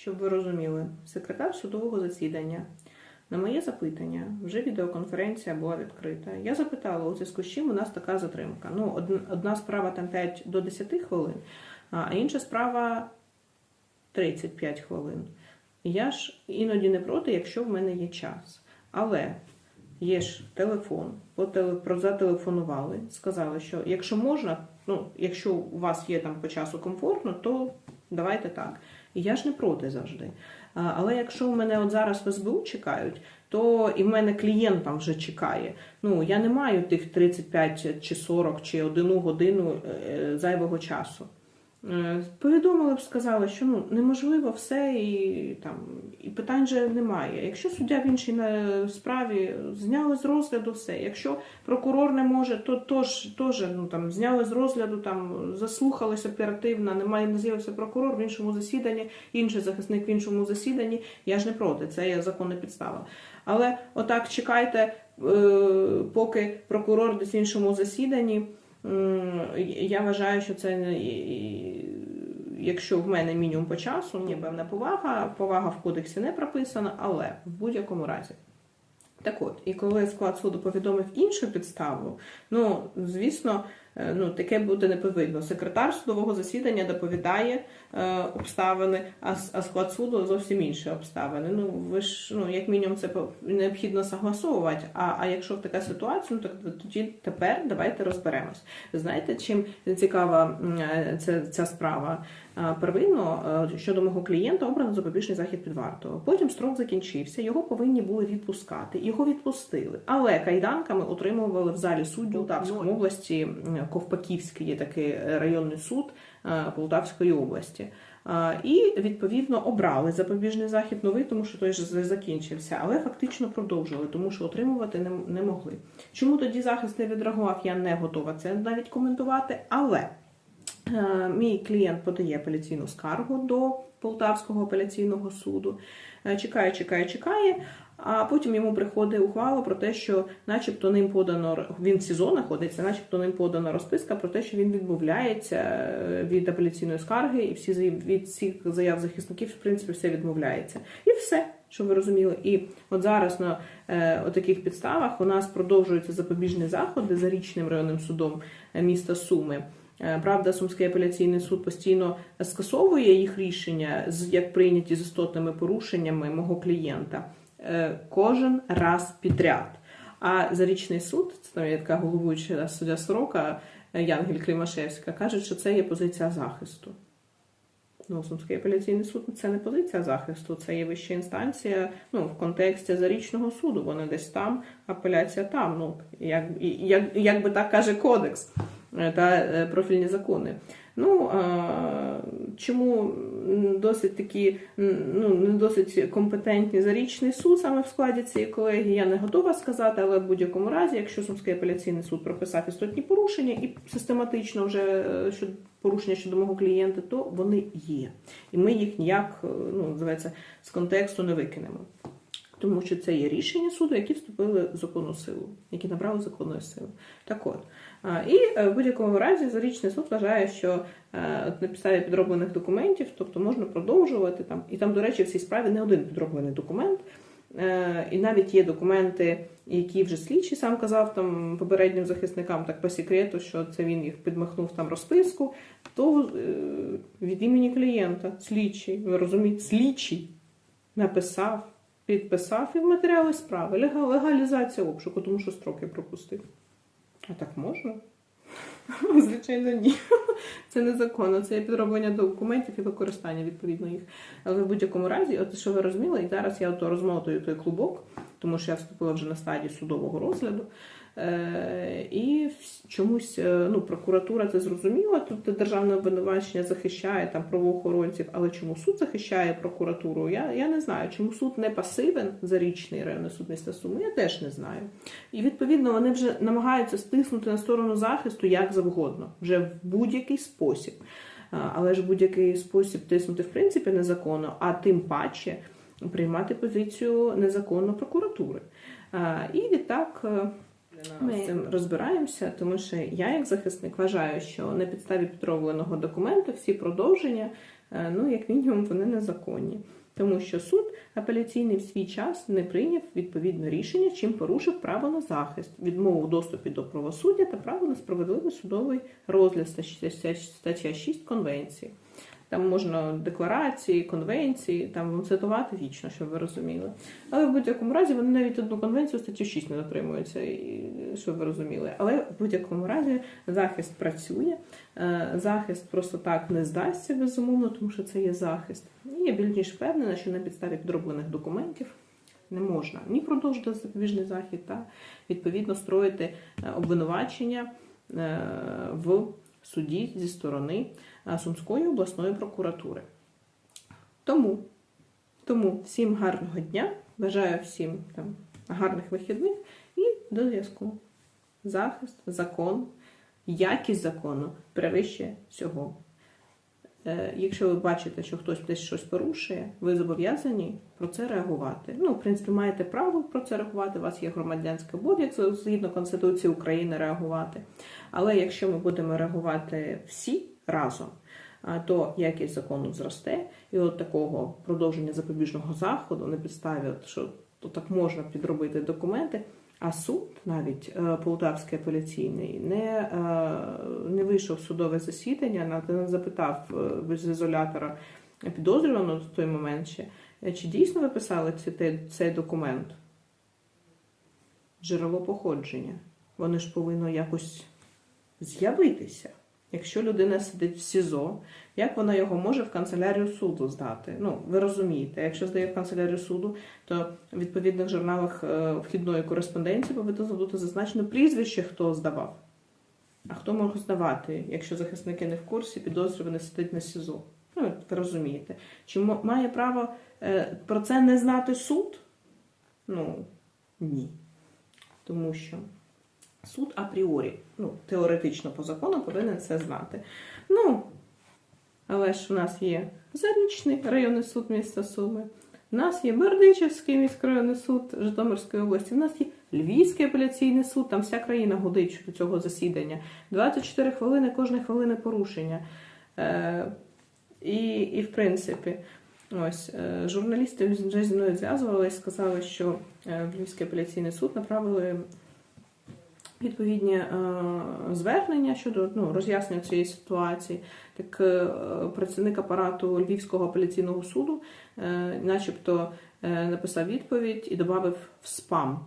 щоб ви розуміли, секретар судового засідання. На моє запитання, вже відеоконференція була відкрита. Я запитала, у зв'язку з чим у нас така затримка. Ну, одна справа там 5 до 10 хвилин, а інша справа 35 хвилин. Я ж іноді не проти, якщо в мене є час. Але є ж телефон, зателефонували, сказали, що якщо можна, ну, якщо у вас є там по часу комфортно, то давайте так. І я ж не проти завжди. Але якщо в мене от зараз в СБУ чекають, то і в мене клієнт там вже чекає. Ну я не маю тих 35 чи 40 чи одну годину е, зайвого часу. Е, Повідомили б, сказали, що ну неможливо все і там і питань же немає. Якщо суддя в іншій е, справі зняли з розгляду все. Якщо прокурор не може, то тож теж ну там зняли з розгляду, там заслухались оперативно, немає не з'явився прокурор в іншому засіданні, інший захисник в іншому засіданні. Я ж не проти, це є законна підстава. Але отак чекайте, е, поки прокурор десь в іншому засіданні. Я вважаю, що це якщо в мене мінімум по часу, є певна повага. Повага в кодексі не прописана, але в будь-якому разі. Так от, і коли склад суду повідомив іншу підставу, ну звісно, ну таке буде не повинно. Секретар судового засідання доповідає е, обставини, а, а склад суду зовсім інші обставини. Ну ви ж ну як мінімум це необхідно согласовувати. А, а якщо така ситуація, ну так тоді тепер давайте розберемось. Знаєте, чим цікава е, ця, ця справа? Е, Первинно е, щодо мого клієнта обрано запобіжний захід під вартою. Потім строк закінчився, його повинні були відпускати. Його відпустили, але кайданками утримували в залі суддю Полтавської області м, Ковпаківський є такий районний суд е, Полтавської області. Е, І відповідно обрали запобіжний захід новий, тому що той же закінчився, але фактично продовжили, тому що отримувати не, не могли. Чому тоді захист не відреагував? Я не готова це навіть коментувати, але. Е, Мій клієнт подає апеляційну скаргу до Полтавського апеляційного суду. Е, Чекає, чекає, чекає. А потім йому приходить ухвала про те, що, начебто, ним подано він в СІЗО знаходиться, начебто ним подана розписка про те, що він відмовляється е, від апеляційної скарги, і всі від всіх заяв захисників, в принципі, все відмовляється. І все, щоб ви розуміли. І от зараз на е, таких підставах у нас продовжуються запобіжні заходи за річним районним судом е, міста Суми. Е, Правда, Сумський апеляційний суд постійно скасовує їх рішення, з- як прийняті з істотними порушеннями мого клієнта, кожен раз підряд. А зарічний суд, це там є така головуюча суддя Сорока е, Янгель Климашевська, каже, що це є позиція захисту. Ну, Сумський апеляційний суд це не позиція захисту, це є вища інстанція ну, в контексті зарічного суду. Вони десь там, апеляція там. Ну, як, як, як би так каже кодекс е, та е, профільні закони. Ну, чому досить такі, ну, не досить компетентні зарічний суд саме в складі цієї колегії, я не готова сказати, але в будь-якому разі, якщо Сумський апеляційний суд прописав істотні порушення і систематично вже е, щодо порушення щодо мого клієнта, то вони є. І ми їх ніяк, е, ну, називається, з контексту не викинемо. Тому що це є рішення суду, які вступили в законну силу, які набрали законної сили. Так от. І е, в будь-якому разі зарічний суд вважає, що е, на підставі підроблених документів, тобто можна продовжувати там. І там, до речі, в цій справі не один підроблений документ. Е, І навіть є документи, які вже слідчий сам казав там попереднім захисникам, так по секрету, що це він їх підмахнув там розписку, то е, від імені клієнта, слідчий, ви розумієте, слідчий написав, підписав і в матеріали справи. Легалізація обшуку, тому що строки пропустив. А так можна? Звичайно, ні. Це незаконно, це є підроблення документів і використання відповідно їх. Але в будь-якому разі, от що ви розуміли, і зараз я ото розмотую той клубок, тому що я вступила вже на стадії судового розгляду. Е, і чомусь е, ну, прокуратура це зрозуміла, тут державне обвинувачення захищає там правоохоронців, але чому суд захищає прокуратуру? Я, я не знаю. Чому суд не пасивен зарічний районний суд міста Суми, я теж не знаю. І відповідно вони вже намагаються стиснути на сторону захисту як завгодно, вже в будь-який спосіб. Але ж будь-який спосіб тиснути в принципі незаконно, а тим паче приймати позицію незаконно прокуратури. І відтак. Ми з цим розбираємося, тому що я, як захисник, вважаю, що на підставі підробленого документу всі продовження е, ну, як мінімум, вони незаконні. Тому що суд апеляційний в свій час не прийняв відповідне рішення, чим порушив право на захист, відмову у доступі до правосуддя та право на справедливий судовий розгляд стаття 6 Конвенції. Там можна декларації, конвенції, там цитувати вічно, щоб ви розуміли. Але в будь-якому разі вони навіть одну конвенцію статтю 6 не дотримуються, щоб ви розуміли. Але в будь-якому разі захист працює. Е, Захист просто так не здасться безумовно, тому що це є захист. І я більш ніж впевнена, що на підставі підроблених документів не можна ні продовжити запобіжний захід, та відповідно строїти е, обвинувачення е, в суді зі сторони е, Сумської обласної прокуратури. Тому, тому всім гарного дня, бажаю всім там гарних вихідних і до зв'язку. Захист, закон, якість закону перевищує всього. Е, Якщо ви бачите, що хтось десь щось порушує, ви зобов'язані про це реагувати. Ну, в принципі, маєте право про це реагувати. У вас є громадянський обов'язок згідно Конституції України реагувати. Але якщо ми будемо реагувати всі разом, то якість закону зросте, і от такого продовження запобіжного заходу на підставі, от, що то так можна підробити документи. А суд, навіть е, Полтавський апеляційний, не, е, не вийшов в судове засідання, не запитав е, без ізолятора підозрюваного в той момент ще, чи дійсно ви писали цей, цей документ? Джерело походження. Воно ж повинно якось з'явитися. Якщо людина сидить в СІЗО, як вона його може в канцелярію суду здати? Ну, ви розумієте, якщо здає в канцелярію суду, то в відповідних журналах е, вхідної кореспонденції повинно бути зазначено прізвище, хто здавав. А хто може здавати, якщо захисники не в курсі, підозрюваний сидить на СІЗО? Ну, ви розумієте. Чи має право е, про це не знати суд? Ну, ні. Тому що суд апріорі, ну, теоретично по закону повинен це знати. Ну, але ж у нас є Зарічний районний суд міста Суми, у нас є Бердичівський міськрайонний суд Житомирської області, у нас є Львівський апеляційний суд, там вся країна гудить щодо цього засідання. 24 хвилини, кожної хвилини порушення. Е, і, і в принципі, ось е, журналісти вже зі мною зв'язувалися, сказали, що е, в Львівський апеляційний суд направили відповідні е, звернення щодо ну, роз'яснення цієї ситуації. Так е, працівник апарату Львівського апеляційного суду, е, начебто, написав відповідь і додав в спам.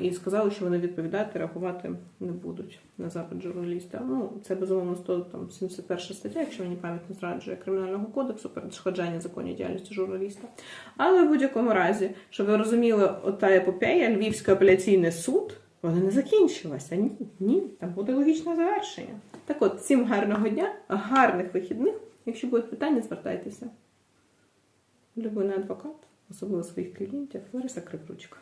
І сказали, що вони відповідати, реагувати не будуть на запит журналіста. Ну, це безумовно 171 стаття, якщо мені пам'ять не зраджує Кримінального кодексу перешкоджання законній діяльності журналіста. Але в будь-якому разі, щоб ви розуміли, ота епопея, Львівський апеляційний суд, вона не закінчилася. Ні, ні, там буде логічне завершення. Так от, всім гарного дня, гарних вихідних. Якщо будуть питання, звертайтеся. Любий адвокат, особливо своїх клієнтів, Лариса Крипручка.